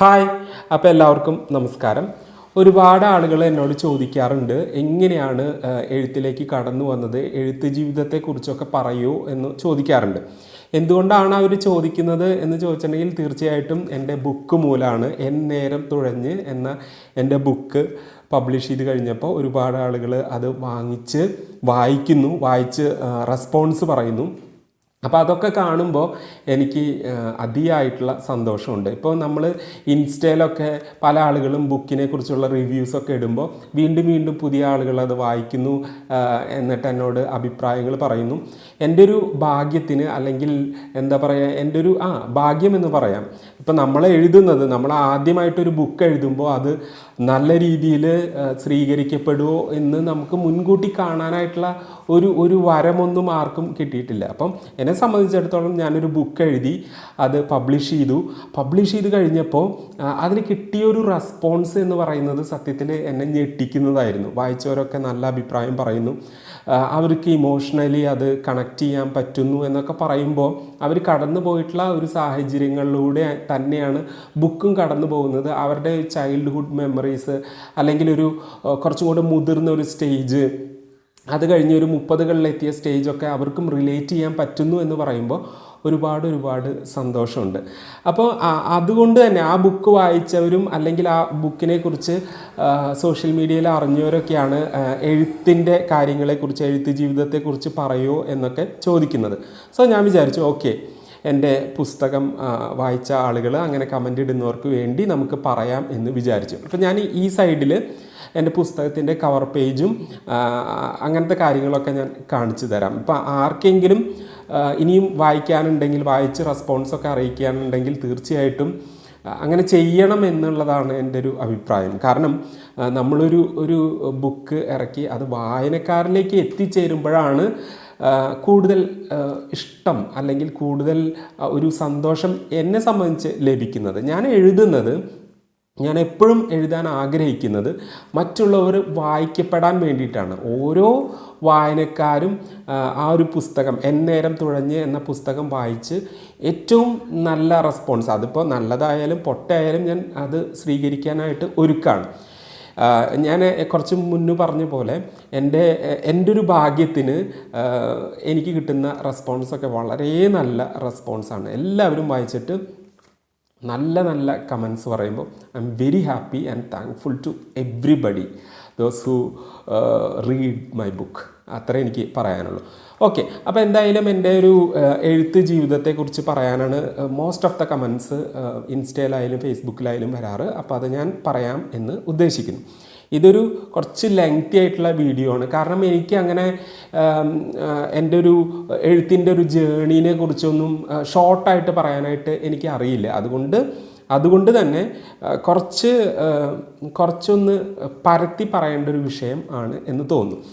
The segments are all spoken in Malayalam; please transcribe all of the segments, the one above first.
ഹായ്. അപ്പോൾ എല്ലാവർക്കും നമസ്കാരം. ഒരുപാട് ആളുകൾ എന്നോട് ചോദിക്കാറുണ്ട് എങ്ങനെയാണ് എഴുത്തിലേക്ക് കടന്നു വന്നത് എഴുത്ത് ജീവിതത്തെക്കുറിച്ചൊക്കെ പറയൂ എന്ന് ചോദിക്കാറുണ്ട്. എന്തുകൊണ്ടാണ് അവർ ചോദിക്കുന്നത് എന്ന് ചോദിച്ചിട്ടുണ്ടെങ്കിൽ തീർച്ചയായിട്ടും എന്റെ ബുക്ക് മൂലമാണ് എൻ നേരം തുഴഞ്ഞ് എന്ന എന്റെ ബുക്ക് പബ്ലിഷ് ചെയ്ത് കഴിഞ്ഞപ്പോൾ ഒരുപാട് ആളുകൾ അത് വാങ്ങിച്ച് വായിക്കുന്നു വായിച്ച് റെസ്പോൺസ് പറയുന്നു. അപ്പോൾ അതൊക്കെ കാണുമ്പോൾ എനിക്ക് അതിയായിട്ടുള്ള സന്തോഷമുണ്ട്. ഇപ്പോൾ നമ്മൾ ഇൻസ്റ്റയിലൊക്കെ പല ആളുകളും ബുക്കിനെ കുറിച്ചുള്ള റിവ്യൂസൊക്കെ ഇടുമ്പോൾ വീണ്ടും വീണ്ടും പുതിയ ആളുകൾ അത് വായിക്കുന്നു എന്നിട്ട് എന്നോട് അഭിപ്രായങ്ങൾ പറയുന്നു. എന്റെ ഒരു ഭാഗ്യത്തിന് അല്ലെങ്കിൽ എന്താ പറയുക എന്റെ ഒരു ആ ഭാഗ്യം എന്ന് പറയാം. ഇപ്പം നമ്മൾ എഴുതുന്നത് നമ്മൾ ആദ്യമായിട്ടൊരു ബുക്ക് എഴുതുമ്പോൾ അത് നല്ല രീതിയിൽ സ്വീകരിക്കപ്പെടുമോ എന്ന് നമുക്ക് മുൻകൂട്ടി കാണാനായിട്ടുള്ള ഒരു ഒരു വരമൊന്നും ആർക്കും കിട്ടിയിട്ടില്ല. അപ്പം എന്നെ സംബന്ധിച്ചിടത്തോളം ഞാനൊരു ബുക്ക് എഴുതി അത് പബ്ലിഷ് ചെയ്തു. പബ്ലിഷ് ചെയ്ത് കഴിഞ്ഞപ്പോൾ അതിന് കിട്ടിയൊരു റെസ്പോൺസ് എന്ന് പറയുന്നത് സത്യത്തിൽ എന്നെ ഞെട്ടിക്കുന്നതായിരുന്നു. വായിച്ചവരൊക്കെ നല്ല അഭിപ്രായം പറയുന്നു. അവർക്ക് ഇമോഷണലി അത് കണക്ട് ചെയ്യാൻ പറ്റുന്നു എന്നൊക്കെ പറയുമ്പോൾ അവർ കടന്നു പോയിട്ടുള്ള ഒരു സാഹചര്യങ്ങളിലൂടെ തന്നെയാണ് ബുക്കും കടന്നു പോകുന്നത്. അവരുടെ ചൈൽഡ്ഹുഡ് മെമ്മറീസ് അല്ലെങ്കിൽ ഒരു കുറച്ചും കൂടെ മുതിർന്ന ഒരു സ്റ്റേജ് അത് കഴിഞ്ഞ് ഒരു മുപ്പതുകളിലെത്തിയ സ്റ്റേജൊക്കെ അവർക്കും റിലേറ്റ് ചെയ്യാൻ പറ്റുന്നു എന്ന് പറയുമ്പോൾ ഒരുപാട് ഒരുപാട് സന്തോഷമുണ്ട്. അപ്പോൾ അതുകൊണ്ട് തന്നെ ആ ബുക്ക് വായിച്ചവരും അല്ലെങ്കിൽ ആ ബുക്കിനെ കുറിച്ച് സോഷ്യൽ മീഡിയയിൽ അറിഞ്ഞവരൊക്കെയാണ് എഴുത്തിന്റെ കാര്യങ്ങളെക്കുറിച്ച് എഴുത്ത് ജീവിതത്തെക്കുറിച്ച് പറയുമോ എന്നൊക്കെ ചോദിക്കുന്നത്. സോ ഞാൻ വിചാരിച്ചു ഓക്കെ എന്റെ പുസ്തകം വായിച്ച ആളുകൾ അങ്ങനെ കമന്റ് ഇടുന്നവർക്ക് വേണ്ടി നമുക്ക് പറയാം എന്ന് വിചാരിച്ചു. അപ്പോൾ ഞാൻ ഈ സൈഡിൽ എന്റെ പുസ്തകത്തിന്റെ കവർ പേജും അങ്ങനത്തെ കാര്യങ്ങളൊക്കെ ഞാൻ കാണിച്ചു തരാം. ഇപ്പം ആർക്കെങ്കിലും ഇനിയും വായിക്കാനുണ്ടെങ്കിൽ വായിച്ച് റെസ്പോൺസൊക്കെ അറിയിക്കാനുണ്ടെങ്കിൽ തീർച്ചയായിട്ടും അങ്ങനെ ചെയ്യണം എന്നുള്ളതാണ് എന്റെ ഒരു അഭിപ്രായം. കാരണം നമ്മളൊരു ഒരു ബുക്ക് ഇറക്കി അത് വായനക്കാരിലേക്ക് എത്തിച്ചേരുമ്പോഴാണ് കൂടുതൽ ഇഷ്ടം അല്ലെങ്കിൽ കൂടുതൽ ഒരു സന്തോഷം എന്നെ സംബന്ധിച്ച് ലഭിക്കുന്നത്. ഞാൻ എഴുതുന്നത് ഞാൻ എപ്പോഴും എഴുതാൻ ആഗ്രഹിക്കുന്നത് മറ്റുള്ളവർ വായിക്കപ്പെടാൻ വേണ്ടിയിട്ടാണ്. ഓരോ വായനക്കാരും ആ, ഒരു പുസ്തകം എന്നേരം തുഴഞ്ഞ് എന്ന പുസ്തകം വായിച്ച് ഏറ്റവും നല്ല റെസ്പോൺസ് അതിപ്പോൾ നല്ലതായാലും പൊട്ടയായാലും ഞാൻ അത് സ്വീകരിക്കാനായിട്ട് ഒരുക്കാണ്. ഞാൻ കുറച്ച് മുന്നേ പറഞ്ഞ പോലെ എന്റെ എന്റെ ഒരു ഭാഗ്യത്തിന് എനിക്ക് കിട്ടുന്ന റെസ്പോൺസൊക്കെ വളരെ നല്ല റെസ്പോൺസാണ്. എല്ലാവരും വായിച്ചിട്ട് നല്ല നല്ല കമൻസ് പറയുമ്പോൾ I am very happy and thankful to everybody those who read my book അത്ര എനിക്ക് പറയാനുള്ളൂ. ഓക്കെ അപ്പോൾ എന്തായാലും എന്റെ ഒരു ആ, എഴുത്ത് ജീവിതത്തെക്കുറിച്ച് പറയാനാണ് മോസ്റ്റ് ഓഫ് ദ കമൻസ് ഇൻസ്റ്റയിലായാലും ഫേസ്ബുക്കിലായാലും വരാറ്. അപ്പോൾ അത് ഞാൻ പറയാം എന്ന് ഉദ്ദേശിക്കുന്നു. ഇതൊരു കുറച്ച് ലെങ്തി ആയിട്ടുള്ള വീഡിയോ ആണ്. കാരണം എനിക്ക് അങ്ങനെ എന്റെ ഒരു എഴുത്തിന്റെ ഒരു ജേണീനെ കുറിച്ചൊന്നും ഷോർട്ടായിട്ട് പറയാനായിട്ട് എനിക്ക് അറിയില്ല. അതുകൊണ്ട് അതുകൊണ്ട് തന്നെ കുറച്ച് കുറച്ചൊന്ന് പരത്തി പറയേണ്ട ഒരു വിഷയം ആണ് എന്ന് തോന്നുന്നു.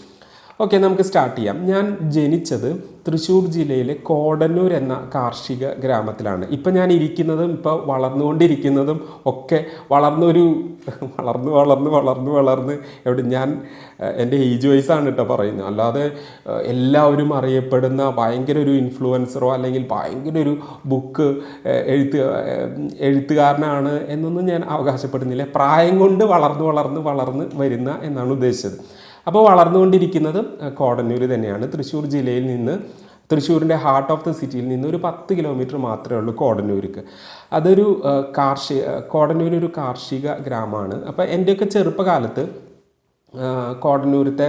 ഓക്കെ നമുക്ക് സ്റ്റാർട്ട് ചെയ്യാം. ഞാൻ ജനിച്ചത് തൃശ്ശൂർ ജില്ലയിലെ കോടന്നൂർ എന്ന കാർഷിക ഗ്രാമത്തിലാണ്. ഇപ്പം ഞാൻ ഇരിക്കുന്നതും ഇപ്പോൾ വളർന്നുകൊണ്ടിരിക്കുന്നതും ഒക്കെ വളർന്നൊരു വളർന്ന് വളർന്ന് വളർന്ന് വളർന്ന് എവിടെ ഞാൻ എന്റെ ഏജ് വൈസാണ് കേട്ടോ പറയുന്നത്. അല്ലാതെ എല്ലാവരും അറിയപ്പെടുന്ന ഭയങ്കര ഒരു ഇൻഫ്ലുവൻസറോ അല്ലെങ്കിൽ ഭയങ്കര ഒരു ബുക്ക് എഴുത്ത് എഴുത്തുകാരനാണ് എന്നൊന്നും ഞാൻ അവകാശപ്പെടുന്നില്ല. പ്രായം കൊണ്ട് വളർന്ന് വളർന്ന് വളർന്ന് വരുന്ന എന്നാണ് ഉദ്ദേശിച്ചത്. അപ്പോൾ വളർന്നുകൊണ്ടിരിക്കുന്നത് കോടന്നൂർ തന്നെയാണ്. തൃശ്ശൂർ ജില്ലയിൽ നിന്ന് തൃശ്ശൂരിന്റെ ഹാർട്ട് ഓഫ് ദ സിറ്റിയിൽ നിന്ന് ഒരു പത്ത് കിലോമീറ്റർ മാത്രമേ ഉള്ളൂ കോടന്നൂർക്ക്. അതൊരു കാർഷിക കോടന്നൂർ ഒരു കാർഷിക ഗ്രാമമാണ്. അപ്പോൾ എന്റെയൊക്കെ ചെറുപ്പകാലത്ത് കോടന്നൂരത്തെ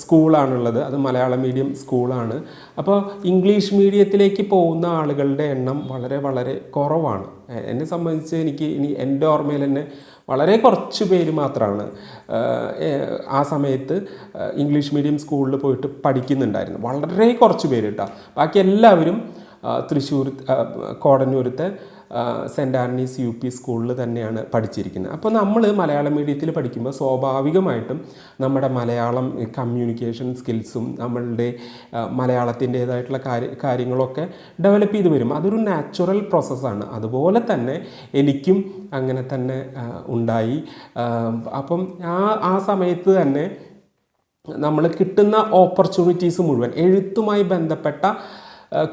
സ്കൂളാണുള്ളത്. അത് മലയാളം മീഡിയം സ്കൂളാണ്. അപ്പോൾ ഇംഗ്ലീഷ് മീഡിയത്തിലേക്ക് പോകുന്ന ആളുകളുടെ എണ്ണം വളരെ വളരെ കുറവാണ്. എന്നെ സംബന്ധിച്ച് എനിക്ക് ഇനി എന്റെ ഓർമ്മയിൽ തന്നെ വളരെ കുറച്ച് പേര് മാത്രമാണ് ആ, സമയത്ത് ഇംഗ്ലീഷ് മീഡിയം സ്കൂളിൽ പോയിട്ട് പഠിക്കുന്നുണ്ടായിരുന്നു. വളരെ കുറച്ച് പേര് കേട്ടോ ബാക്കി എല്ലാവരും തൃശ്ശൂർ കോടന്നൂരത്തെ സെന്റ് ആൻണീസ് യു പി സ്കൂളിൽ തന്നെയാണ് പഠിച്ചിരിക്കുന്നത്. അപ്പോൾ നമ്മൾ മലയാളം മീഡിയത്തിൽ പഠിക്കുമ്പോൾ സ്വാഭാവികമായിട്ടും നമ്മുടെ മലയാളം കമ്മ്യൂണിക്കേഷൻ സ്കിൽസും നമ്മളുടെ മലയാളത്തിന്റേതായിട്ടുള്ള കാര്യ കാര്യങ്ങളൊക്കെ ഡെവലപ്പ് ചെയ്ത് വരും. അതൊരു നാച്ചുറൽ പ്രോസസ്സാണ് അതുപോലെ തന്നെ എനിക്കും അങ്ങനെ തന്നെ ഉണ്ടായി. അപ്പം ആ ആ സമയത്ത് തന്നെ നമ്മൾ കിട്ടുന്ന ഓപ്പർച്യൂണിറ്റീസ് മുഴുവൻ എഴുത്തുമായി ബന്ധപ്പെട്ട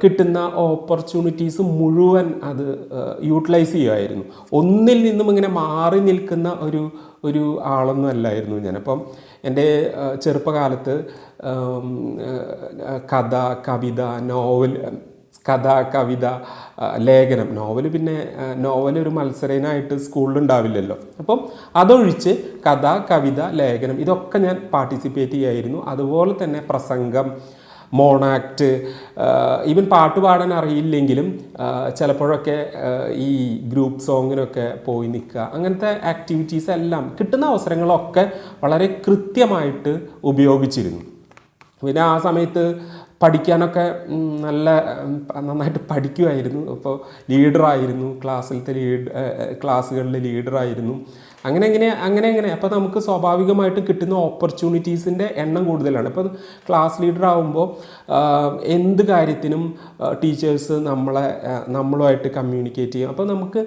കിട്ടുന്ന ഓപ്പർച്യൂണിറ്റീസ് മുഴുവൻ അത് യൂട്ടിലൈസ് ചെയ്യുമായിരുന്നു ഒന്നിൽ നിന്നും ഇങ്ങനെ മാറി നിൽക്കുന്ന ഒരു ഒരു ആളൊന്നും അല്ലായിരുന്നു ഞാൻ. അപ്പം എന്റെ ചെറുപ്പകാലത്ത് കഥ കവിത നോവൽ കഥ കവിത ലേഖനം. നോവൽ പിന്നെ നോവൽ ഒരു മത്സരനായിട്ട് സ്കൂളിലുണ്ടാവില്ലല്ലോ അപ്പം അതൊഴിച്ച് കഥ കവിത ലേഖനം ഇതൊക്കെ ഞാൻ പാർട്ടിസിപ്പേറ്റ് ചെയ്യായിരുന്നു. അതുപോലെ തന്നെ പ്രസംഗം മോണാക്ട് ഈവൻ പാട്ട് പാടാൻ അറിയില്ലെങ്കിലും ചിലപ്പോഴൊക്കെ ഈ ഗ്രൂപ്പ് സോങ്ങിനൊക്കെ പോയി നിൽക്കുക. അങ്ങനത്തെ ആക്ടിവിറ്റീസ് എല്ലാം കിട്ടുന്ന അവസരങ്ങളൊക്കെ വളരെ കൃത്യമായിട്ട് ഉപയോഗിച്ചിരുന്നു. പിന്നെ ആ സമയത്ത് പഠിക്കാനൊക്കെ നല്ല നന്നായിട്ട് പഠിക്കുമായിരുന്നു അപ്പോൾ ലീഡറായിരുന്നു ക്ലാസ്സിലത്തെ ലീഡ് ക്ലാസ്സുകളിൽ ലീഡറായിരുന്നു. അങ്ങനെ എങ്ങനെ അങ്ങനെ എങ്ങനെ അപ്പോൾ നമുക്ക് സ്വാഭാവികമായിട്ട് കിട്ടുന്ന ഓപ്പർച്യൂണിറ്റീസിന്റെ എണ്ണം കൂടുതലാണ്. ഇപ്പം ക്ലാസ് ലീഡർ ആകുമ്പോൾ എന്ത് കാര്യത്തിനും ടീച്ചേഴ്സ് നമ്മളെ നമ്മളുമായിട്ട് കമ്മ്യൂണിക്കേറ്റ് ചെയ്യും. അപ്പോൾ നമുക്ക്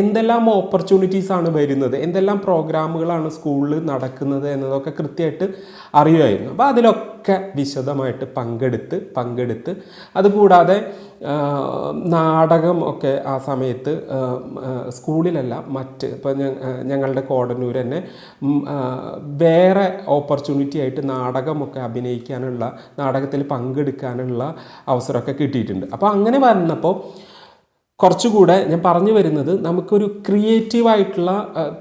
എന്തെല്ലാം ഓപ്പർച്യൂണിറ്റീസ് ആണ് വരുന്നത്? എന്തെല്ലാം പ്രോഗ്രാമുകളാണ് സ്കൂളിൽ നടക്കുന്നത് എന്നതൊക്കെ കൃത്യമായിട്ട് അറിയുമായിരുന്നു. അപ്പോൾ അതിലൊക്കെ വിശദമായിട്ട് പങ്കെടുത്ത് പങ്കെടുത്ത്. അതുകൂടാതെ നാടകം ഒക്കെ ആ സമയത്ത് സ്കൂളിലല്ല മറ്റ് ഇപ്പം ഞങ്ങളുടെ കോടന്നൂർ തന്നെ വേറെ ഓപ്പർച്യൂണിറ്റി ആയിട്ട് നാടകമൊക്കെ അഭിനയിക്കാനുള്ള നാടകത്തിൽ പങ്കെടുക്കാനുള്ള അവസരമൊക്കെ കിട്ടിയിട്ടുണ്ട്. അപ്പോൾ അങ്ങനെ വന്നപ്പോൾ കുറച്ചുകൂടെ ഞാൻ പറഞ്ഞു വരുന്നത് നമുക്കൊരു ക്രിയേറ്റീവായിട്ടുള്ള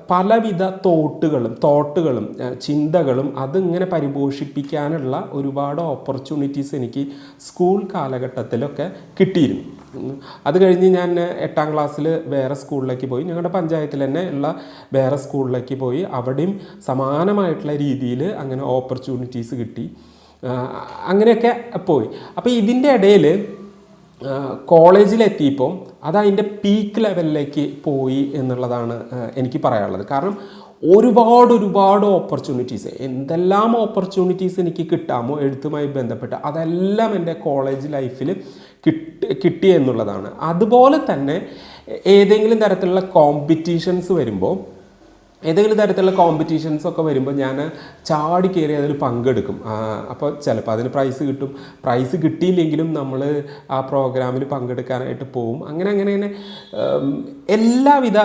പലവിധ തോട്ടുകളും തോട്ടുകളും ചിന്തകളും അതിങ്ങനെ പരിപോഷിപ്പിക്കാനുള്ള ഒരുപാട് ഓപ്പർച്യൂണിറ്റീസ് എനിക്ക് സ്കൂൾ കാലഘട്ടത്തിലൊക്കെ കിട്ടിയിരുന്നു. അത് കഴിഞ്ഞ് ഞാൻ എട്ടാം ക്ലാസ്സിൽ വേറെ സ്കൂളിലേക്ക് പോയി. ഞങ്ങളുടെ പഞ്ചായത്തിൽ തന്നെ ഉള്ള വേറെ സ്കൂളിലേക്ക് പോയി. അവിടെയും സമാനമായിട്ടുള്ള രീതിയിൽ അങ്ങനെ ഓപ്പർച്യൂണിറ്റീസ് കിട്ടി. അങ്ങനെയൊക്കെ പോയി. അപ്പോൾ ഇതിന്റെ ഇടയിൽ കോളേജിലെത്തിയപ്പോൾ അത് അതിന്റെ പീക്ക് ലെവലിലേക്ക് പോയി എന്നുള്ളതാണ് എനിക്ക് പറയാനുള്ളത്. കാരണം ഒരുപാട് ഒരുപാട് ഓപ്പർച്യൂണിറ്റീസ് എന്തെല്ലാം ഓപ്പർച്യൂണിറ്റീസ് എനിക്ക് കിട്ടാമോ എഴുത്തുമായി ബന്ധപ്പെട്ട് അതെല്ലാം എന്റെ കോളേജ് ലൈഫിൽ കിട്ടി കിട്ടി എന്നുള്ളതാണ്. അതുപോലെ തന്നെ ഏതെങ്കിലും തരത്തിലുള്ള കോമ്പറ്റീഷൻസ് വരുമ്പോൾ ഏതെങ്കിലും തരത്തിലുള്ള കോമ്പറ്റീഷൻസ് ഒക്കെ വരുമ്പോൾ ഞാൻ ചാടി കയറി അതിൽ പങ്കെടുക്കും. അപ്പോൾ ചിലപ്പോൾ അതിന് പ്രൈസ് കിട്ടും. പ്രൈസ് കിട്ടിയില്ലെങ്കിലും നമ്മൾ ആ പ്രോഗ്രാമിൽ പങ്കെടുക്കാനായിട്ട് പോവും. അങ്ങനെ അങ്ങനെ തന്നെ എല്ലാവിധ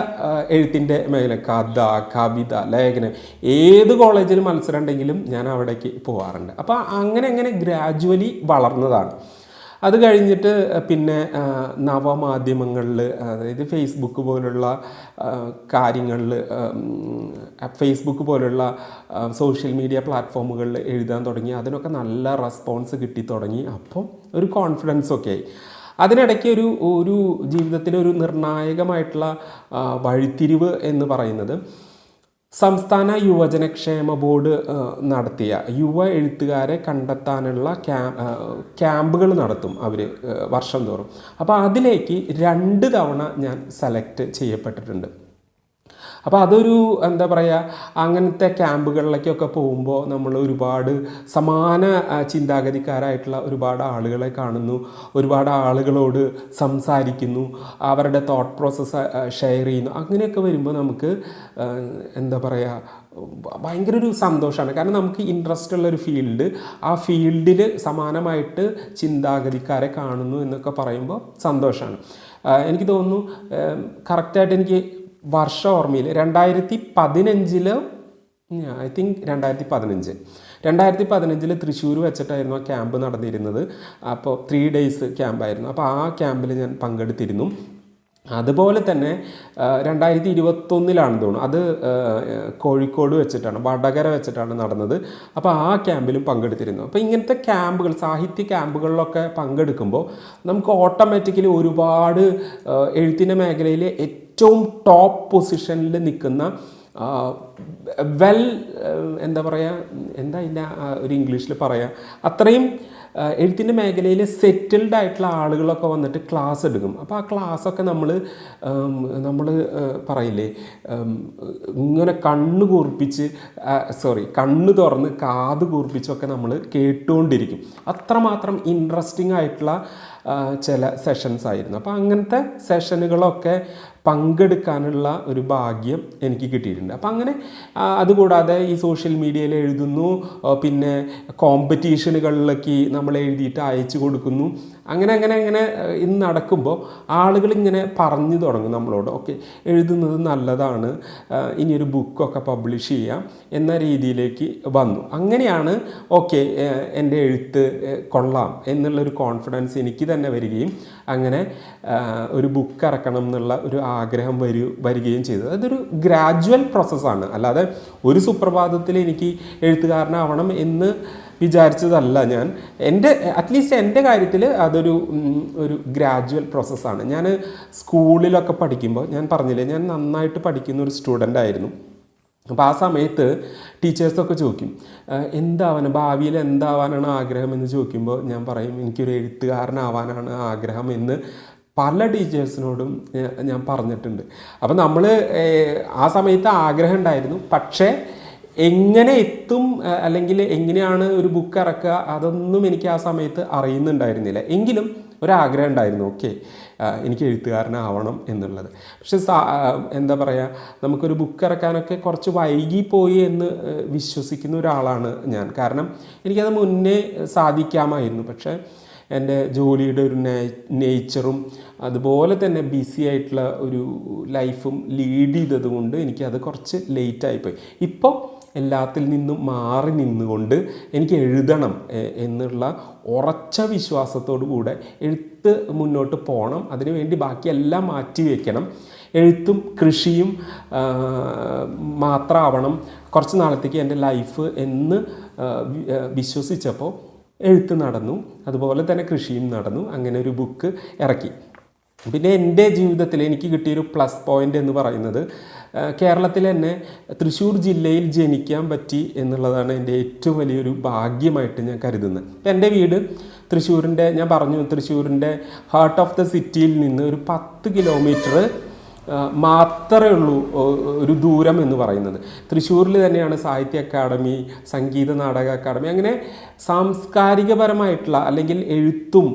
എഴുത്തിന്റെ മേഖല കഥ കവിത ലേഖനം ഏത് കോളേജിൽ മത്സരം ഉണ്ടെങ്കിലും ഞാൻ അവിടേക്ക് പോകാറുണ്ട് അപ്പോൾ അങ്ങനെ അങ്ങനെ ഗ്രാജുവലി വളർന്നതാണ്. അത് കഴിഞ്ഞിട്ട് പിന്നെ നവമാധ്യമങ്ങളിൽ അതായത് ഫേസ്ബുക്ക് പോലുള്ള കാര്യങ്ങളിൽ ഫേസ്ബുക്ക് പോലുള്ള സോഷ്യൽ മീഡിയ പ്ലാറ്റ്ഫോമുകളിൽ എഴുതാൻ തുടങ്ങി. അതിനൊക്കെ നല്ല റെസ്പോൺസ് കിട്ടി തുടങ്ങി. അപ്പം ഒരു കോൺഫിഡൻസ് ഒക്കെ ആയി. അതിനിടയ്ക്ക് ഒരു ഒരു ജീവിതത്തിലെ ഒരു നിർണായകമായിട്ടുള്ള വഴിത്തിരിവ് എന്ന് പറയുന്നത് സംസ്ഥാന യുവജനക്ഷേമ ബോർഡ് ആ, നടത്തിയ യുവ എഴുത്തുകാരെ കണ്ടെത്താനുള്ള ക്യാ ക്യാമ്പുകൾ നടത്തും അവർ വർഷം തോറും. അപ്പോൾ അതിലേക്ക് രണ്ട് തവണ ഞാൻ സെലക്ട് ചെയ്യപ്പെട്ടിട്ടുണ്ട്. അപ്പോൾ അതൊരു എന്താ പറയുക അങ്ങനത്തെ ക്യാമ്പുകളിലേക്കൊക്കെ പോകുമ്പോൾ നമ്മൾ ഒരുപാട് സമാന ചിന്താഗതിക്കാരായിട്ടുള്ള ഒരുപാട് ആളുകളെ കാണുന്നു. ഒരുപാട് ആളുകളോട് സംസാരിക്കുന്നു. അവരുടെ തോട്ട് പ്രോസസ്സ് ഷെയർ ചെയ്യുന്നു. അങ്ങനെയൊക്കെ വരുമ്പോൾ നമുക്ക് എന്താ പറയുക ഭയങ്കര ഒരു സന്തോഷമാണ് കാരണം നമുക്ക് ഇൻട്രസ്റ്റ് ഉള്ള ഒരു ഫീൽഡ് ആ ഫീൽഡിൽ സമാനമായിട്ട് ചിന്താഗതിക്കാരെ കാണുന്നു എന്നൊക്കെ പറയുമ്പോൾ സന്തോഷമാണ് എനിക്ക് തോന്നുന്നു കറക്റ്റായിട്ട് എനിക്ക് വർഷം ഓർമ്മയിൽ രണ്ടായിരത്തി പതിനഞ്ചിൽ ഐ തിങ്ക് രണ്ടായിരത്തി പതിനഞ്ച്. രണ്ടായിരത്തി പതിനഞ്ചിൽ തൃശ്ശൂർ വെച്ചിട്ടായിരുന്നു ആ ക്യാമ്പ് നടന്നിരുന്നത്. അപ്പോൾ ത്രീ ഡേയ്സ് ക്യാമ്പായിരുന്നു. അപ്പോൾ ആ ക്യാമ്പിൽ ഞാൻ പങ്കെടുത്തിരുന്നു. അതുപോലെ തന്നെ രണ്ടായിരത്തി ഇരുപത്തൊന്നിലാണ് തോന്നുന്നു. അത് കോഴിക്കോട് വെച്ചിട്ടാണ് വടകര വെച്ചിട്ടാണ് നടന്നത്. അപ്പോൾ ആ ക്യാമ്പിലും പങ്കെടുത്തിരുന്നു. അപ്പോൾ ഇങ്ങനത്തെ ക്യാമ്പുകൾ സാഹിത്യ ക്യാമ്പുകളിലൊക്കെ പങ്കെടുക്കുമ്പോൾ നമുക്ക് ഓട്ടോമാറ്റിക്കലി ഒരുപാട് എഴുത്തിന്റെ മേഖലയിൽ ഏറ്റവും ടോപ്പ് പൊസിഷനിൽ നിൽക്കുന്ന വെൽ എന്താ പറയുക എന്താ അതിന്റെ ഒരു ഇംഗ്ലീഷിൽ പറയുക അത്രയും എഴുത്തിന്റെ മേഖലയിൽ സെറ്റിൽഡ് ആയിട്ടുള്ള ആളുകളൊക്കെ വന്നിട്ട് ക്ലാസ് എടുക്കും. അപ്പോൾ ആ ക്ലാസ്സൊക്കെ നമ്മൾ നമ്മൾ പറയില്ലേ ഇങ്ങനെ കണ്ണ് കൂർപ്പിച്ച് സോറി കണ്ണ് തുറന്ന് കാത് കൂർപ്പിച്ചൊക്കെ നമ്മൾ കേട്ടുകൊണ്ടിരിക്കും അത്രമാത്രം ഇൻട്രസ്റ്റിംഗ് ആയിട്ടുള്ള ചില സെഷൻസ് ആയിരുന്നു. അപ്പോൾ അങ്ങനത്തെ സെഷനുകളൊക്കെ പങ്കെടുക്കാനുള്ള ഒരു ഭാഗ്യം എനിക്ക് കിട്ടിയിട്ടുണ്ട്. അപ്പം അങ്ങനെ അതുകൂടാതെ ഈ സോഷ്യൽ മീഡിയയിൽ എഴുതുന്നു പിന്നെ കോമ്പറ്റീഷനുകളിലേക്ക് നമ്മൾ എഴുതിയിട്ട് അയച്ചു കൊടുക്കുന്നു. അങ്ങനെ അങ്ങനെ അങ്ങനെ ഇന്ന് നടക്കുമ്പോൾ ആളുകൾ ഇങ്ങനെ പറഞ്ഞു തുടങ്ങും നമ്മളോട്. ഓക്കെ എഴുതുന്നത് നല്ലതാണ് ഇനിയൊരു ബുക്കൊക്കെ പബ്ലിഷ് ചെയ്യാം എന്ന രീതിയിലേക്ക് വന്നു. അങ്ങനെയാണ് ഓക്കെ എന്റെ എഴുത്ത് കൊള്ളാം എന്നുള്ളൊരു കോൺഫിഡൻസ് എനിക്ക് തന്നെ വരികയും അങ്ങനെ ഒരു ബുക്ക് ഇറക്കണം എന്നുള്ള ഒരു ആഗ്രഹം വരൂ വരികയും ചെയ്തത് അതൊരു ഗ്രാജുവൽ പ്രോസസ്സാണ് അല്ലാതെ ഒരു സുപ്രഭാതത്തിൽ എനിക്ക് എഴുത്തുകാരനാവണം എന്ന് വിചാരിച്ചതല്ല ഞാൻ. എന്റെ അറ്റ്ലീസ്റ്റ് എന്റെ കാര്യത്തിൽ അതൊരു ഒരു ഗ്രാജുവൽ പ്രോസസ്സാണ് ഞാൻ സ്കൂളിലൊക്കെ പഠിക്കുമ്പോൾ ഞാൻ പറഞ്ഞില്ലേ ഞാൻ നന്നായിട്ട് പഠിക്കുന്ന ഒരു സ്റ്റുഡന്റ് ആയിരുന്നു. അപ്പോൾ ആ സമയത്ത് ടീച്ചേഴ്സൊക്കെ ചോദിക്കും എന്താവാനും? ഭാവിയിൽ എന്താവാനാണ് ആഗ്രഹം? എന്ന് ചോദിക്കുമ്പോൾ ഞാൻ പറയും എനിക്കൊരു എഴുത്തുകാരനാവാനാണ് ആഗ്രഹം എന്ന് പല ടീച്ചേഴ്സിനോടും ഞാൻ പറഞ്ഞിട്ടുണ്ട്. അപ്പം നമ്മൾ ആ സമയത്ത് ആഗ്രഹം ഉണ്ടായിരുന്നു. പക്ഷേ എങ്ങനെ എത്തും അല്ലെങ്കിൽ എങ്ങനെയാണ് ഒരു ബുക്ക് ഇറക്കുക അതൊന്നും എനിക്ക് ആ സമയത്ത് അറിയുന്നുണ്ടായിരുന്നില്ല. എങ്കിലും ഒരാഗ്രഹം ഉണ്ടായിരുന്നു. ഓക്കെ എനിക്ക് എഴുത്തുകാരനാവണം എന്നുള്ളത്. പക്ഷെ എന്താ പറയുക നമുക്കൊരു ബുക്ക് ഇറക്കാനൊക്കെ കുറച്ച് വൈകിപ്പോയി എന്ന് വിശ്വസിക്കുന്ന ഒരാളാണ് ഞാൻ. കാരണം എനിക്കത് മുന്നേ സാധിക്കാമായിരുന്നു. പക്ഷേ എന്റെ ജോലിയുടെ ഒരു നേച്ചറും അതുപോലെ തന്നെ ബിസി ആയിട്ടുള്ള ഒരു ലൈഫും ലീഡ് ചെയ്തതുകൊണ്ട് എനിക്കത് കുറച്ച് ലേറ്റായിപ്പോയി ഇപ്പോൾ എല്ലാത്തിൽ നിന്നും മാറി നിന്നുകൊണ്ട് എനിക്ക് എഴുതണം എന്നുള്ള ഉറച്ച വിശ്വാസത്തോടു കൂടെ എഴുത്ത് മുന്നോട്ട് പോകണം അതിനുവേണ്ടി ബാക്കിയെല്ലാം മാറ്റി വയ്ക്കണം എഴുത്തും കൃഷിയും മാത്രമാവണം കുറച്ച് നാളത്തേക്ക് എന്റെ ലൈഫ് എന്ന് വിശ്വസിച്ചപ്പോൾ എഴുത്ത് നടന്നു അതുപോലെ തന്നെ കൃഷിയും നടന്നു അങ്ങനെ ഒരു ബുക്ക് ഇറക്കി. പിന്നെ എന്റെ ജീവിതത്തിൽ എനിക്ക് കിട്ടിയൊരു പ്ലസ് പോയിന്റ് എന്ന് പറയുന്നത് കേരളത്തിൽ തന്നെ തൃശ്ശൂർ ജില്ലയിൽ ജനിക്കാൻ പറ്റി എന്നുള്ളതാണ് എന്റെ ഏറ്റവും വലിയൊരു ഭാഗ്യമായിട്ട് ഞാൻ കരുതുന്നത്. ഇപ്പം എന്റെ വീട് തൃശ്ശൂരിന്റെ ഞാൻ പറഞ്ഞു തൃശ്ശൂരിന്റെ ഹാർട്ട് ഓഫ് ദ സിറ്റിയിൽ നിന്ന് ഒരു പത്ത് കിലോമീറ്റർ മാത്രമേ ഉള്ളൂ ഒരു ദൂരം എന്ന് പറയുന്നത്. തൃശ്ശൂരിൽ തന്നെയാണ് സാഹിത്യ അക്കാദമി സംഗീത നാടക അക്കാദമി അങ്ങനെ സാംസ്കാരികപരമായിട്ടുള്ള അല്ലെങ്കിൽ എഴുത്തും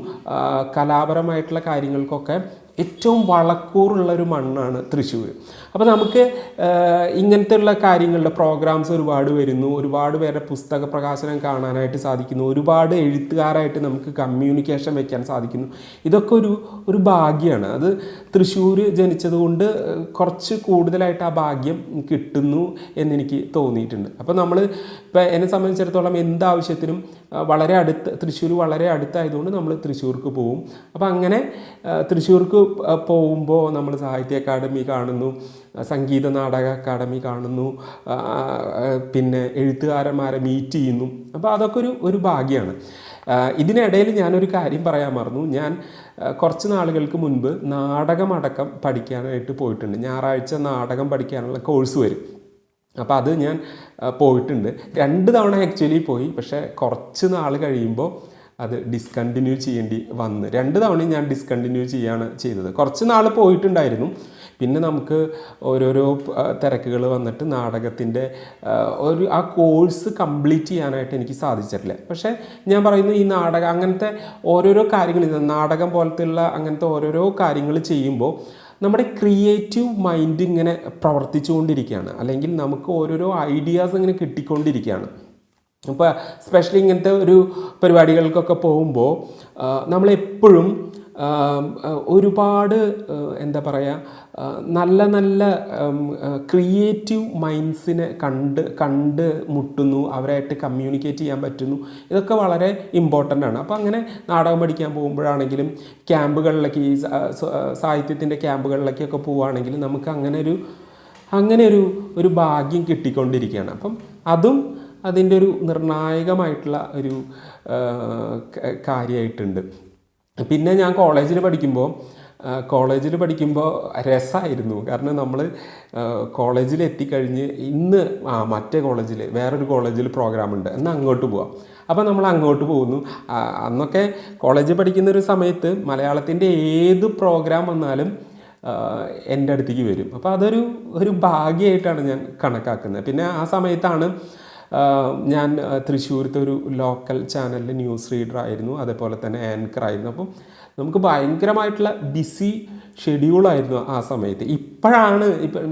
കലാപരമായിട്ടുള്ള കാര്യങ്ങൾക്കൊക്കെ ഏറ്റവും വളക്കൂറുള്ള ഒരു മണ്ണാണ് തൃശ്ശൂർ. അപ്പോൾ നമുക്ക് ഇങ്ങനത്തെ ഉള്ള കാര്യങ്ങളുടെ പ്രോഗ്രാംസ് ഒരുപാട് വരുന്നു. ഒരുപാട് പേരുടെ പുസ്തക പ്രകാശനം കാണാനായിട്ട് സാധിക്കുന്നു. ഒരുപാട് എഴുത്തുകാരായിട്ട് നമുക്ക് കമ്മ്യൂണിക്കേഷൻ വയ്ക്കാൻ സാധിക്കുന്നു. ഇതൊക്കെ ഒരു ഒരു ഭാഗ്യമാണ് അത് തൃശ്ശൂർ ജനിച്ചതുകൊണ്ട് കുറച്ച് കൂടുതലായിട്ട് ആ ഭാഗ്യം കിട്ടുന്നു എന്നെനിക്ക് തോന്നിയിട്ടുണ്ട്. അപ്പോൾ നമ്മൾ ഇപ്പോൾ എന്നെ സംബന്ധിച്ചിടത്തോളം എന്താവശ്യത്തിനും വളരെ അടുത്ത് തൃശ്ശൂർ വളരെ അടുത്തായതുകൊണ്ട് നമ്മൾ തൃശ്ശൂർക്ക് പോവും. അപ്പോൾ അങ്ങനെ തൃശ്ശൂർക്ക് പോകുമ്പോൾ നമ്മൾ സാഹിത്യ അക്കാദമി കാണുന്നു സംഗീത നാടക അക്കാദമി കാണുന്നു പിന്നെ എഴുത്തുകാരന്മാരെ മീറ്റ് ചെയ്യുന്നു. അപ്പോൾ അതൊക്കെ ഒരു ഒരു ഭാഗ്യമാണ് ഇതിനിടയിൽ ഞാനൊരു കാര്യം പറയാൻ മറന്നു. ഞാൻ കുറച്ച് നാളുകൾക്ക് മുൻപ് നാടകമടക്കം പഠിക്കാനായിട്ട് പോയിട്ടുണ്ട്. ഞായറാഴ്ച നാടകം പഠിക്കാനുള്ള കോഴ്സ് വരും. അപ്പോൾ അത് ഞാൻ പോയിട്ടുണ്ട്. രണ്ട് തവണ ആക്ച്വലി പോയി. പക്ഷേ കുറച്ച് നാൾ കഴിയുമ്പോൾ അത് ഡിസ്കണ്ടിന്യൂ ചെയ്യേണ്ടി വന്ന്. രണ്ട് തവണയും ഞാൻ ഡിസ്കണ്ടിന്യൂ ചെയ്യാണ് ചെയ്തത്. കുറച്ച് നാൾ പോയിട്ടുണ്ടായിരുന്നു. പിന്നെ നമുക്ക് ഓരോരോ തിരക്കുകൾ വന്നിട്ട് നാടകത്തിന്റെ ഒരു ആ കോഴ്സ് കംപ്ലീറ്റ് ചെയ്യാനായിട്ട് എനിക്ക് സാധിച്ചിട്ടില്ല. പക്ഷേ ഞാൻ പറയുന്നു ഈ നാടകം അങ്ങനത്തെ ഓരോരോ കാര്യങ്ങൾ നാടകം പോലത്തെയുള്ള അങ്ങനത്തെ ഓരോരോ കാര്യങ്ങൾ ചെയ്യുമ്പോൾ നമ്മുടെ ക്രിയേറ്റീവ് മൈൻഡ് ഇങ്ങനെ പ്രവർത്തിച്ചുകൊണ്ടിരിക്കുകയാണ്. അല്ലെങ്കിൽ നമുക്ക് ഓരോരോ ഐഡിയാസ് ഇങ്ങനെ കിട്ടിക്കൊണ്ടിരിക്കുകയാണ്. ഇപ്പോൾ സ്പെഷ്യലി ഇങ്ങനത്തെ ഒരു പരിപാടികൾക്കൊക്കെ പോകുമ്പോൾ നമ്മളെപ്പോഴും ഒരുപാട് എന്താ പറയുക നല്ല നല്ല ക്രിയേറ്റീവ് മൈൻഡ്സിനെ കണ്ട് കണ്ട് മുട്ടുന്നു അവരായിട്ട് കമ്മ്യൂണിക്കേറ്റ് ചെയ്യാൻ പറ്റുന്നു. ഇതൊക്കെ വളരെ ഇമ്പോർട്ടന്റ് ആണ്. അപ്പോൾ അങ്ങനെ നാടകം പഠിക്കാൻ പോകുമ്പോഴാണെങ്കിലും ക്യാമ്പുകളിലേക്ക് ഈ സാഹിത്യത്തിന്റെ ക്യാമ്പുകളിലേക്കൊക്കെ പോവുകയാണെങ്കിൽ നമുക്ക് അങ്ങനെ ഒരു അങ്ങനെ ഒരു ഒരു ഭാഗ്യം കിട്ടിക്കൊണ്ടിരിക്കുകയാണ്. അപ്പം അതും അതിന്റെ ഒരു നിർണായകമായിട്ടുള്ള ഒരു കാര്യമായിട്ടുണ്ട് പിന്നെ ഞാൻ കോളേജിൽ പഠിക്കുമ്പോൾ കോളേജിൽ പഠിക്കുമ്പോൾ രസമായിരുന്നു കാരണം നമ്മൾ കോളേജിൽ എത്തിക്കഴിഞ്ഞ് ഇന്ന് ആ മറ്റേ കോളേജിൽ വേറൊരു കോളേജിൽ പ്രോഗ്രാം ഉണ്ട്. എന്നാൽ അങ്ങോട്ട് പോവാം. അപ്പോൾ നമ്മൾ അങ്ങോട്ട് പോകുന്നു. അന്നൊക്കെ കോളേജിൽ പഠിക്കുന്ന ഒരു സമയത്ത് മലയാളത്തിന്റെ ഏത് പ്രോഗ്രാം വന്നാലും എന്റെ അടുത്തേക്ക് വരും. അപ്പോൾ അതൊരു ഒരു ഭാഗ്യമായിട്ടാണ് ഞാൻ കണക്കാക്കുന്നത്. പിന്നെ ആ സമയത്താണ് ഞാൻ തൃശ്ശൂരത്തെ ഒരു ലോക്കൽ ചാനലിൽ ന്യൂസ് റീഡർ ആയിരുന്നു. അതേപോലെ തന്നെ ആങ്കർ ആയിരുന്നു. അപ്പം നമുക്ക് ഭയങ്കരമായിട്ടുള്ള ബിസി ഷെഡ്യൂളായിരുന്നു ആ സമയത്ത്. ഇപ്പോഴാണ് ഇപ്പം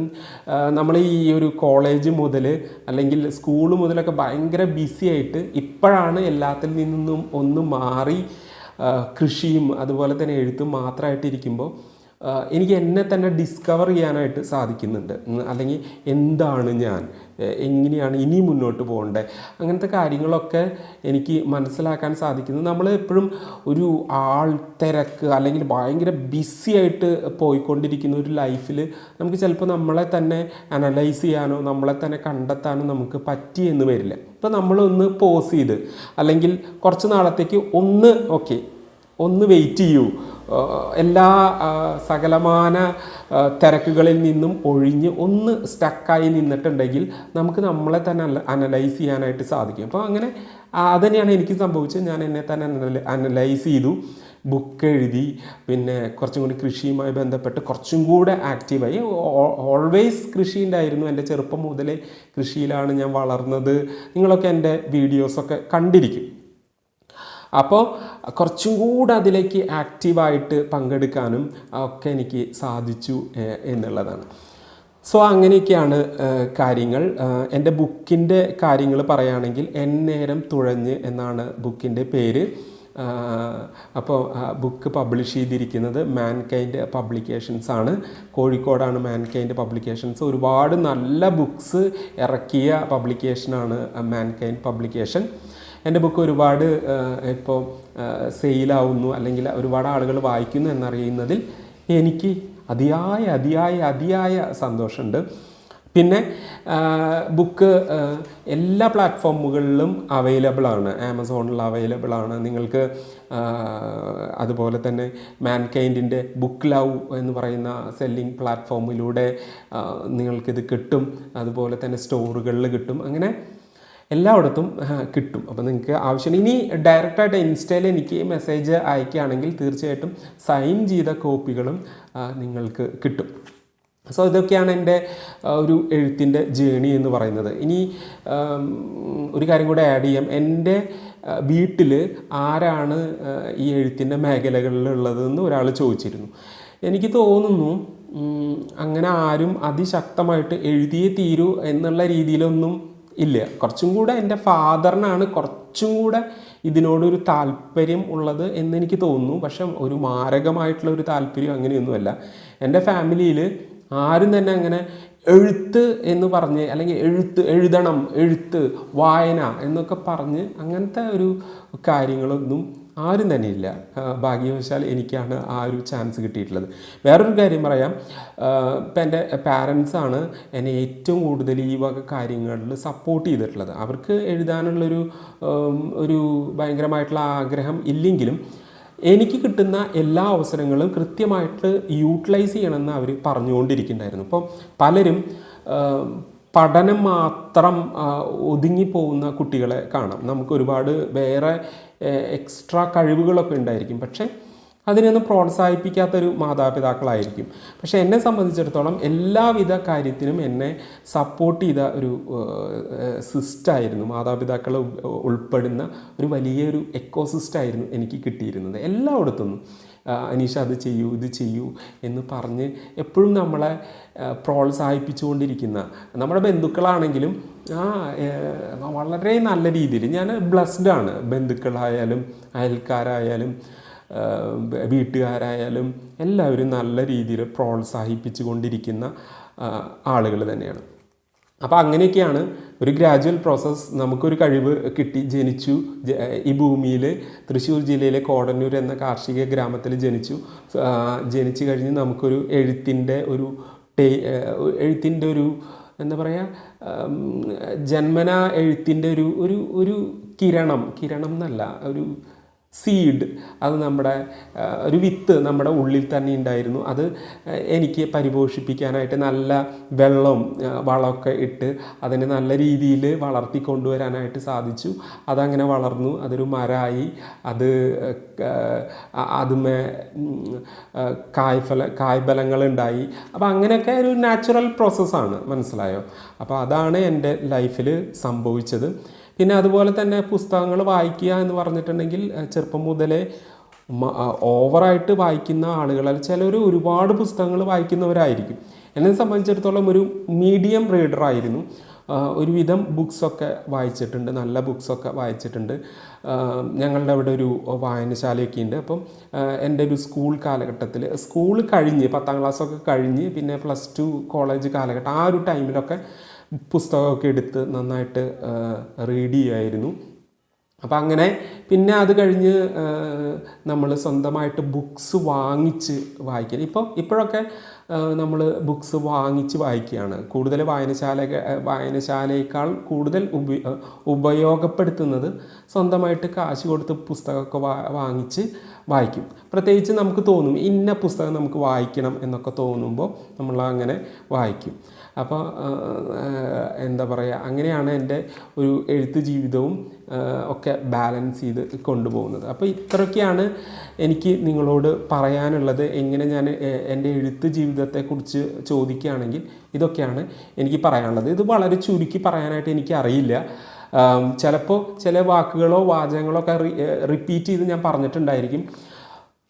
നമ്മൾ ഈ ഒരു കോളേജ് മുതൽ അല്ലെങ്കിൽ സ്കൂൾ മുതലൊക്കെ ഭയങ്കര ബിസി ആയിട്ട് ഇപ്പോഴാണ് എല്ലാത്തിൽ നിന്നും ഒന്ന് മാറി കൃഷിയും അതുപോലെ തന്നെ എഴുത്തും മാത്രമായിട്ടിരിക്കുമ്പോൾ എനിക്ക് എന്നെ തന്നെ ഡിസ്കവർ ചെയ്യാനായിട്ട് സാധിക്കുന്നുണ്ട്. അല്ലെങ്കിൽ എന്താണ് ഞാൻ? എങ്ങനെയാണ് ഇനി മുന്നോട്ട് പോകേണ്ടത് അങ്ങനത്തെ കാര്യങ്ങളൊക്കെ എനിക്ക് മനസ്സിലാക്കാൻ സാധിക്കുന്നു. നമ്മൾ എപ്പോഴും ഒരു ആൾ തിരക്ക് അല്ലെങ്കിൽ ഭയങ്കര ബിസി ആയിട്ട് പോയിക്കൊണ്ടിരിക്കുന്ന ഒരു ലൈഫിൽ നമുക്ക് ചിലപ്പോൾ നമ്മളെ തന്നെ അനലൈസ് ചെയ്യാനോ നമ്മളെ തന്നെ കണ്ടെത്താനോ നമുക്ക് പറ്റി എന്ന് വരില്ല. ഇപ്പോൾ നമ്മളൊന്ന് പോസ് ചെയ്ത് അല്ലെങ്കിൽ കുറച്ച് നാളത്തേക്ക് ഒന്ന് ഓക്കെ ഒന്ന് വെയിറ്റ് ചെയ്യൂ. എല്ലാ സകലമാന തിരക്കുകളിൽ നിന്നും ഒഴിഞ്ഞ് ഒന്ന് സ്റ്റക്കായി നിന്നിട്ടുണ്ടെങ്കിൽ നമുക്ക് നമ്മളെ തന്നെ അനലൈസ് ചെയ്യാനായിട്ട് സാധിക്കും. അപ്പോൾ അങ്ങനെ അത് അതുതന്നെയാണ് എനിക്ക് സംഭവിച്ചത്. ഞാൻ എന്നെ തന്നെ അനലൈസ് ചെയ്തു. ബുക്ക് എഴുതി. പിന്നെ കുറച്ചും കൂടി കൃഷിയുമായി ബന്ധപ്പെട്ട് കുറച്ചും കൂടെ ആക്റ്റീവായി ഓൾവേസ് കൃഷി ഉണ്ടായിരുന്നു എന്റെ ചെറുപ്പം മുതലേ കൃഷിയിലാണ് ഞാൻ വളർന്നത്. നിങ്ങളൊക്കെ എന്റെ വീഡിയോസൊക്കെ കണ്ടിരിക്കും. അപ്പോൾ കുറച്ചും കൂടെ അതിലേക്ക് ആക്റ്റീവായിട്ട് പങ്കെടുക്കാനും ഒക്കെ എനിക്ക് സാധിച്ചു എന്നുള്ളതാണ്. സോ അങ്ങനെയൊക്കെയാണ് കാര്യങ്ങൾ. എന്റെ ബുക്കിന്റെ കാര്യങ്ങൾ പറയുകയാണെങ്കിൽ നേരം തുഴഞ്ഞ് എന്നാണ് ബുക്കിന്റെ പേര്. അപ്പോൾ ബുക്ക് പബ്ലിഷ് ചെയ്തിരിക്കുന്നത് മാൻ കൈൻഡ് പബ്ലിക്കേഷൻസ് ആണ്. കോഴിക്കോടാണ് മാൻ കൈൻഡ് പബ്ലിക്കേഷൻസ്. ഒരുപാട് നല്ല ബുക്ക്സ് ഇറക്കിയ പബ്ലിക്കേഷനാണ് മാൻ കൈൻഡ് പബ്ലിക്കേഷൻ. എന്റെ ബുക്ക് ഒരുപാട് ഇപ്പോൾ സെയിലാവുന്നു അല്ലെങ്കിൽ ഒരുപാട് ആളുകൾ വായിക്കുന്നു എന്നറിയുന്നതിൽ എനിക്ക് അതിയായ അതിയായ അതിയായ സന്തോഷമുണ്ട്. പിന്നെ ബുക്ക് എല്ലാ പ്ലാറ്റ്ഫോമുകളിലും അവൈലബിൾ ആണ്. ആമസോണിൽ അവൈലബിൾ ആണ്. നിങ്ങൾക്ക് അതുപോലെ തന്നെ മാൻകൈൻഡിന്റെ ബുക്ക് ലവ് എന്ന് പറയുന്ന സെല്ലിംഗ് പ്ലാറ്റ്ഫോമിലൂടെ നിങ്ങൾക്കിത് കിട്ടും. അതുപോലെ തന്നെ സ്റ്റോറുകളിൽ കിട്ടും. അങ്ങനെ എല്ലായിടത്തും കിട്ടും. അപ്പോൾ നിങ്ങൾക്ക് ആവശ്യം ഇനി ഡയറക്റ്റായിട്ട് ഇൻസ്റ്റയിൽ എനിക്ക് മെസ്സേജ് അയക്കുകയാണെങ്കിൽ തീർച്ചയായിട്ടും സൈൻ ചെയ്ത കോപ്പികളും നിങ്ങൾക്ക് കിട്ടും. സോ ഇതൊക്കെയാണ് എന്റെ ഒരു എഴുത്തിന്റെ ജേണി എന്ന് പറയുന്നത്. ഇനി ഒരു കാര്യം കൂടെ ആഡ് ചെയ്യാം. എന്റെ വീട്ടിൽ ആരാണ് ഈ എഴുത്തിന്റെ മേഖലകളിലുള്ളതെന്ന് ഒരാൾ ചോദിച്ചിരുന്നു. എനിക്ക് തോന്നുന്നു അങ്ങനെ ആരും അതിശക്തമായിട്ട് എഴുതിയേ തീരൂ എന്നുള്ള രീതിയിലൊന്നും ഇല്ല. കുറച്ചും കൂടെ എന്റെ ഫാദറിനാണ് കുറച്ചും കൂടെ ഇതിനോടൊരു താല്പര്യം ഉള്ളത് എന്ന് എനിക്ക് തോന്നുന്നു. പക്ഷെ ഒരു മാരകമായിട്ടുള്ള ഒരു താല്പര്യം അങ്ങനെയൊന്നുമല്ല. എന്റെ ഫാമിലിയിൽ ആരും തന്നെ അങ്ങനെ എഴുത്ത് എന്ന് പറഞ്ഞ് അല്ലെങ്കിൽ എഴുത്ത് എഴുതണം എഴുത്ത് വായന എന്നൊക്കെ പറഞ്ഞ് അങ്ങനത്തെ ഒരു കാര്യങ്ങളൊന്നും ആരും തന്നെ ഇല്ല. ഭാഗ്യവശാൽ എനിക്കാണ് ആ ഒരു ചാൻസ് കിട്ടിയിട്ടുള്ളത്. വേറൊരു കാര്യം പറയാം. ഇപ്പം എന്റെ പാരൻസാണ് എന്നെ ഏറ്റവും കൂടുതൽ ഈ വക കാര്യങ്ങളിൽ സപ്പോർട്ട് ചെയ്തിട്ടുള്ളത്. അവർക്ക് എഴുതാനുള്ളൊരു ഒരു ഭയങ്കരമായിട്ടുള്ള ആഗ്രഹം ഇല്ലെങ്കിലും എനിക്ക് കിട്ടുന്ന എല്ലാ അവസരങ്ങളും കൃത്യമായിട്ട് യൂട്ടിലൈസ് ചെയ്യണമെന്ന് അവർ പറഞ്ഞുകൊണ്ടിരിക്കുന്നുണ്ടായിരുന്നു. അപ്പം പലരും പഠനം മാത്രം ഒതുങ്ങിപ്പോകുന്ന കുട്ടികളെ കാണാം. നമുക്ക് ഒരുപാട് വേറെ എക്സ്ട്രാ കഴിവുകളൊക്കെ ഉണ്ടായിരിക്കും. പക്ഷേ അതിനൊന്നും പ്രോത്സാഹിപ്പിക്കാത്തൊരു മാതാപിതാക്കളായിരിക്കും. പക്ഷേ എന്നെ സംബന്ധിച്ചിടത്തോളം എല്ലാവിധ കാര്യത്തിനും എന്നെ സപ്പോർട്ട് ചെയ്ത ഒരു സിസ്റ്റായിരുന്നു മാതാപിതാക്കൾ ഉൾപ്പെടുന്ന ഒരു വലിയൊരു എക്കോസിസ്റ്റായിരുന്നു എനിക്ക് കിട്ടിയിരുന്നത്. എല്ലായിടത്തുനിന്നും. അനീഷ അത് ചെയ്യൂ ഇത് ചെയ്യൂ എന്ന് പറഞ്ഞ് എപ്പോഴും നമ്മളെ പ്രോത്സാഹിപ്പിച്ചുകൊണ്ടിരിക്കുന്ന നമ്മുടെ ബന്ധുക്കളാണെങ്കിലും ആ വളരെ നല്ല രീതിയിൽ ഞാൻ ബ്ലസ്ഡ് ആണ്. ബന്ധുക്കളായാലും അയൽക്കാരായാലും വീട്ടുകാരായാലും എല്ലാവരും നല്ല രീതിയിൽ പ്രോത്സാഹിപ്പിച്ചു കൊണ്ടിരിക്കുന്ന ആളുകൾ തന്നെയാണ്. അപ്പോൾ അങ്ങനെയൊക്കെയാണ് ഒരു ഗ്രാജുവൽ പ്രോസസ്സ് നമുക്കൊരു കഴിവ് കിട്ടി ജനിച്ചു ഈ ഭൂമിയിൽ തൃശ്ശൂർ ജില്ലയിലെ കോടന്നൂർ എന്ന കാർഷിക ഗ്രാമത്തിൽ ജനിച്ചു. ജനിച്ചു കഴിഞ്ഞ് നമുക്കൊരു എഴുത്തിന്റെ ഒരു എഴുത്തിന്റെ ഒരു എന്താ പറയുക ജന്മന എഴുത്തിന്റെ ഒരു ഒരു ഒരു കിരണം കിരണം എന്നല്ല ഒരു സീഡ് അത് നമ്മുടെ ഒരു വിത്ത് നമ്മുടെ ഉള്ളിൽ തന്നെ ഉണ്ടായിരുന്നു. അത് എനിക്ക് പരിപോഷിപ്പിക്കാനായിട്ട് നല്ല വെള്ളവും വളമൊക്കെ ഇട്ട് അതിനെ നല്ല രീതിയിൽ വളർത്തി കൊണ്ടുവരാനായിട്ട് സാധിച്ചു. അതങ്ങനെ വളർന്നു. അതൊരു മരമായി അത് അതുമേ കായ്ഫല കായ്ഫലങ്ങളുണ്ടായി. അപ്പോൾ അങ്ങനെയൊക്കെ ഒരു നാച്ചുറൽ പ്രോസസ്സാണ് മനസ്സിലായോ? അപ്പോൾ അതാണ് എന്റെ ലൈഫിൽ സംഭവിച്ചത്. പിന്നെ അതുപോലെ തന്നെ പുസ്തകങ്ങൾ വായിക്കുക എന്ന് പറഞ്ഞിട്ടുണ്ടെങ്കിൽ ചെറുപ്പം മുതലേ ഓവറായിട്ട് വായിക്കുന്ന ആളുകൾ ചിലർ ഒരുപാട് പുസ്തകങ്ങൾ വായിക്കുന്നവരായിരിക്കും. എന്നെ സംബന്ധിച്ചിടത്തോളം ഒരു മീഡിയം റീഡറായിരുന്നു ഒരുവിധം ബുക്സൊക്കെ വായിച്ചിട്ടുണ്ട് നല്ല ബുക്സൊക്കെ വായിച്ചിട്ടുണ്ട്. ഞങ്ങളുടെ അവിടെ ഒരു വായനശാലയൊക്കെ ഉണ്ട്. അപ്പം എന്റെ ഒരു സ്കൂൾ കാലഘട്ടത്തിൽ സ്കൂൾ കഴിഞ്ഞ് പത്താം ക്ലാസ്സൊക്കെ കഴിഞ്ഞ് പിന്നെ പ്ലസ് ടു കോളേജ് കാലഘട്ടം ആ ഒരു ടൈമിലൊക്കെ പുസ്തകമൊക്കെ എടുത്ത് നന്നായിട്ട് റീഡ് ചെയ്യുമായിരുന്നു അപ്പം അങ്ങനെ പിന്നെ അത് കഴിഞ്ഞ് നമ്മൾ സ്വന്തമായിട്ട് ബുക്സ് വാങ്ങിച്ച് വായിക്കാൻ. ഇപ്പോൾ ഇപ്പോഴൊക്കെ നമ്മൾ ബുക്സ് വാങ്ങിച്ച് വായിക്കുകയാണ്. കൂടുതൽ വായനശാല വായനശാലയേക്കാൾ കൂടുതൽ ഉപ ഉപയോഗപ്പെടുത്തുന്നത് സ്വന്തമായിട്ട് കാശ് കൊടുത്ത് പുസ്തകമൊക്കെ വാ വാങ്ങിച്ച് വായിക്കും. പ്രത്യേകിച്ച് നമുക്ക് തോന്നും ഇന്ന പുസ്തകം നമുക്ക് വായിക്കണം എന്നൊക്കെ തോന്നുമ്പോൾ നമ്മൾ അങ്ങനെ വായിക്കും. അപ്പോൾ എന്താ പറയുക അങ്ങനെയാണ് എന്റെ ഒരു എഴുത്ത് ജീവിതവും ഒക്കെ ബാലൻസ് ചെയ്ത് കൊണ്ടുപോകുന്നത്. അപ്പോൾ ഇത്രയൊക്കെയാണ് എനിക്ക് നിങ്ങളോട് പറയാനുള്ളത്. എങ്ങനെ ഞാൻ എന്റെ എഴുത്ത് ജീവിതത്തെക്കുറിച്ച് ചോദിക്കുകയാണെങ്കിൽ ഇതൊക്കെയാണ് എനിക്ക് പറയാനുള്ളത്. ഇത് വളരെ ചുരുക്കി പറയാനായിട്ട് എനിക്ക് അറിയില്ല ചിലപ്പോൾ ചില വാക്കുകളോ വാചകങ്ങളോ ഒക്കെ റിപ്പീറ്റ് ചെയ്ത് ഞാൻ പറഞ്ഞിട്ടുണ്ടായിരിക്കും.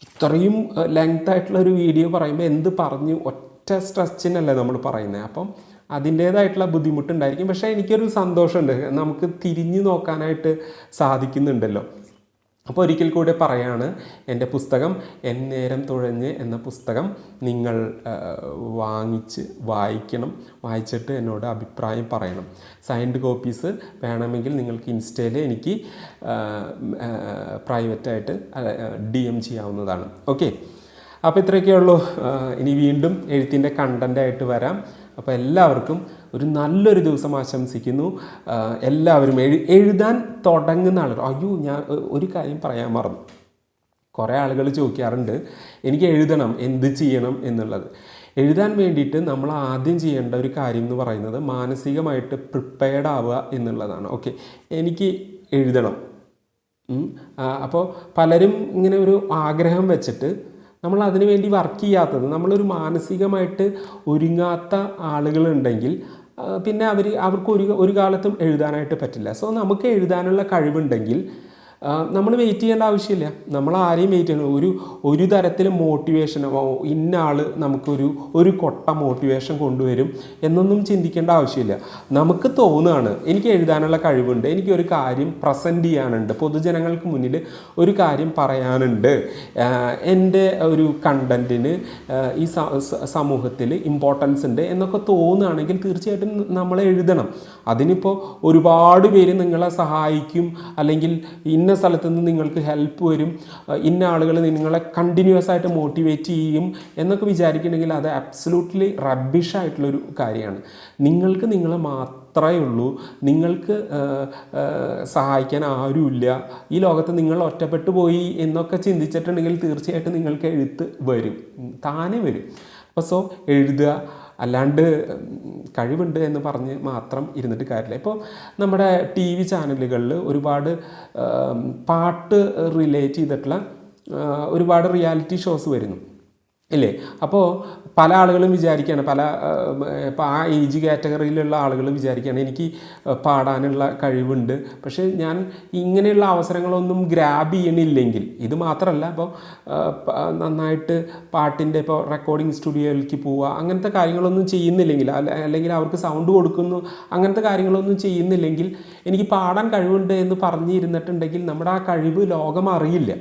ഇത്രയും ലെങ്ത് ആയിട്ടുള്ള ഒരു വീഡിയോ പറയുമ്പോൾ എന്ത് പറഞ്ഞു ഒറ്റ സ്ട്രെച്ചിനല്ലേ നമ്മൾ പറയുന്നത് അപ്പം അതിന്റേതായിട്ടുള്ള ബുദ്ധിമുട്ടുണ്ടായിരിക്കും. പക്ഷേ എനിക്കൊരു സന്തോഷമുണ്ട്. നമുക്ക് തിരിഞ്ഞു നോക്കാനായിട്ട് സാധിക്കുന്നുണ്ടല്ലോ. അപ്പോൾ ഒരിക്കൽ കൂടെ പറയാണ് എന്റെ പുസ്തകം എൻ നേരം തുഴഞ്ഞ് എന്ന പുസ്തകം നിങ്ങൾ വാങ്ങിച്ച് വായിക്കണം. വായിച്ചിട്ട് എന്നോട് അഭിപ്രായം പറയണം. സൈൻഡ് കോപ്പീസ് വേണമെങ്കിൽ നിങ്ങൾക്ക് ഇൻസ്റ്റയിൽ എനിക്ക് പ്രൈവറ്റായിട്ട് ഡി എം ചെയ്യാവുന്നതാണ്. ഓക്കെ അപ്പോൾ ഇത്രയൊക്കെ ഉള്ളൂ. ഇനി വീണ്ടും എഴുത്തിന്റെ കണ്ടന്റായിട്ട് വരാം. അപ്പോൾ എല്ലാവർക്കും ഒരു നല്ലൊരു ദിവസം ആശംസിക്കുന്നു. എല്ലാവരും എഴു എഴുതാൻ തുടങ്ങുന്ന ആളുകൾ അയ്യോ ഞാൻ ഒരു കാര്യം പറയാൻ മറന്നു. കുറേ ആളുകൾ ചോദിക്കാറുണ്ട് എനിക്ക് എഴുതണം എന്ത് ചെയ്യണം എന്നുള്ളത്? എഴുതാൻ വേണ്ടിയിട്ട് നമ്മൾ ആദ്യം ചെയ്യേണ്ട ഒരു കാര്യം എന്ന് പറയുന്നത് മാനസികമായിട്ട് പ്രിപ്പയർഡ് ആവുക എന്നുള്ളതാണ്. ഓക്കെ എനിക്ക് എഴുതണം. അപ്പോൾ പലരും ഇങ്ങനെ ഒരു ആഗ്രഹം വെച്ചിട്ട് നമ്മൾ അതിനുവേണ്ടി വർക്ക് ചെയ്യാത്തത്. നമ്മളൊരു മാനസികമായിട്ട് ഒരുങ്ങാത്ത ആളുകളുണ്ടെങ്കിൽ പിന്നെ അവർ അവർക്ക് ഒരു ഒരു കാലത്തും എഴുതാനായിട്ട് പറ്റില്ല. സോ നമുക്ക് എഴുതാനുള്ള കഴിവുണ്ടെങ്കിൽ നമ്മൾ വെയിറ്റ് ചെയ്യേണ്ട ആവശ്യമില്ല. നമ്മൾ ആരെയും വെയിറ്റ് ചെയ്യണം ഒരു ഒരു തരത്തിലും മോട്ടിവേഷൻ ഇന്ന ആൾ നമുക്കൊരു ഒരു കൊട്ട മോട്ടിവേഷൻ കൊണ്ടുവരും എന്നൊന്നും ചിന്തിക്കേണ്ട ആവശ്യമില്ല. നമുക്ക് തോന്നുകയാണ് എനിക്ക് എഴുതാനുള്ള കഴിവുണ്ട് എനിക്കൊരു കാര്യം പ്രസന്റ് ചെയ്യാനുണ്ട് പൊതുജനങ്ങൾക്ക് മുന്നിൽ ഒരു കാര്യം പറയാനുണ്ട്. എന്റെ ഒരു കണ്ടന്റിന് ഈ സമൂഹത്തിൽ ഇമ്പോർട്ടൻസ് ഉണ്ട് എന്നൊക്കെ തോന്നുകയാണെങ്കിൽ തീർച്ചയായിട്ടും നമ്മൾ എഴുതണം. അതിനിപ്പോൾ ഒരുപാട് പേര് നിങ്ങളെ സഹായിക്കും അല്ലെങ്കിൽ ഇന്ന സ്ഥലത്ത് നിന്ന് നിങ്ങൾക്ക് ഹെൽപ്പ് വരും. ഇന്ന ആളുകൾ നിങ്ങളെ കണ്ടിന്യൂസ് ആയിട്ട് മോട്ടിവേറ്റ് ചെയ്യും എന്നൊക്കെ വിചാരിക്കണമെങ്കിൽ അത് അബ്സലൂട്ട്ലി റബ്ബിഷ് ആയിട്ടുള്ളൊരു കാര്യമാണ്. നിങ്ങൾക്ക് നിങ്ങളെ മാത്രമേ ഉള്ളൂ. നിങ്ങൾക്ക് സഹായിക്കാൻ ആരുമില്ല. ഈ ലോകത്ത് നിങ്ങൾ ഒറ്റപ്പെട്ടു പോയി എന്നൊക്കെ ചിന്തിച്ചിട്ടുണ്ടെങ്കിൽ തീർച്ചയായിട്ടും നിങ്ങൾക്ക് എഴുത്ത് വരും. താനേ വരും. അപ്പോൾ സോ എഴുതുക അല്ലാണ്ട് കഴിവുണ്ട് എന്ന് പറഞ്ഞ് മാത്രം ഇരുന്നിട്ട് കാര്യമില്ല. ഇപ്പോൾ നമ്മുടെ ടി വി ചാനലുകളിൽ ഒരുപാട് പാട്ട് റിലേറ്റ് ചെയ്തിട്ടുള്ള ഒരുപാട് റിയാലിറ്റി ഷോസ് വരുന്നു. ഇല്ലേ? അപ്പോൾ പല ആളുകളും വിചാരിക്കുകയാണ് പല ഇപ്പോൾ ആ ഏജ് കാറ്റഗറിയിലുള്ള ആളുകൾ വിചാരിക്കുകയാണ് എനിക്ക് പാടാനുള്ള കഴിവുണ്ട്. പക്ഷേ ഞാൻ ഇങ്ങനെയുള്ള അവസരങ്ങളൊന്നും ഗ്രാബ് ചെയ്യണില്ലെങ്കിൽ ഇത് മാത്രമല്ല ഇപ്പോൾ നന്നായിട്ട് പാട്ടിന്റെ ഇപ്പോൾ റെക്കോർഡിംഗ് സ്റ്റുഡിയോയിലേക്ക് പോവുക അങ്ങനത്തെ കാര്യങ്ങളൊന്നും ചെയ്യുന്നില്ലെങ്കിൽ അല്ലെങ്കിൽ അവർക്ക് സൗണ്ട് കൊടുക്കുന്നു അങ്ങനത്തെ കാര്യങ്ങളൊന്നും ചെയ്യുന്നില്ലെങ്കിൽ എനിക്ക് പാടാൻ കഴിവുണ്ട് എന്ന് പറഞ്ഞിരുന്നിട്ടുണ്ടെങ്കിൽ നമ്മുടെ ആ കഴിവ് ലോകം അറിയില്ല.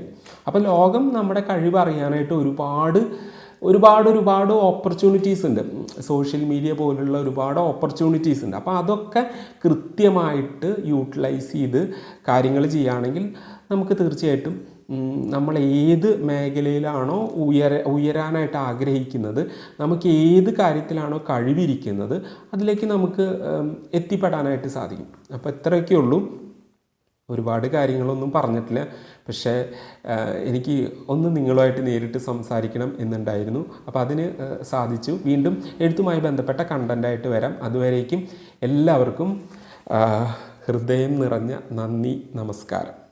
അപ്പോൾ ലോകം നമ്മുടെ കഴിവ് അറിയാനായിട്ട് ഒരുപാട് ഒരുപാട് ഒരുപാട് ഓപ്പർച്യൂണിറ്റീസ് ഉണ്ട്. സോഷ്യൽ മീഡിയ പോലുള്ള ഒരുപാട് ഓപ്പർച്യൂണിറ്റീസ് ഉണ്ട്. അപ്പോൾ അതൊക്കെ കൃത്യമായിട്ട് യൂട്ടിലൈസ് ചെയ്ത് കാര്യങ്ങൾ ചെയ്യുകയാണെങ്കിൽ നമുക്ക് തീർച്ചയായിട്ടും നമ്മൾ ഏത് മേഖലയിലാണോ ഉയര ഉയരാനായിട്ട് ആഗ്രഹിക്കുന്നത് നമുക്ക് ഏത് കാര്യത്തിലാണോ കഴിവിരിക്കുന്നത് അതിലേക്ക് നമുക്ക് എത്തിപ്പെടാനായിട്ട് സാധിക്കും. അപ്പോൾ ഇത്രയൊക്കെ ഉള്ളൂ ഒരുപാട് കാര്യങ്ങളൊന്നും പറഞ്ഞിട്ടില്ല. പക്ഷേ എനിക്ക് ഒന്ന് നിങ്ങളുമായിട്ട് നേരിട്ട് സംസാരിക്കണം എന്നുണ്ടായിരുന്നു. അപ്പോൾ അതിന് സാധിച്ചു. വീണ്ടും എഴുത്തുമായി ബന്ധപ്പെട്ട കണ്ടന്റായിട്ട് വരാം. അതുവരേക്കും എല്ലാവർക്കും ഹൃദയം നിറഞ്ഞ നന്ദി നമസ്കാരം.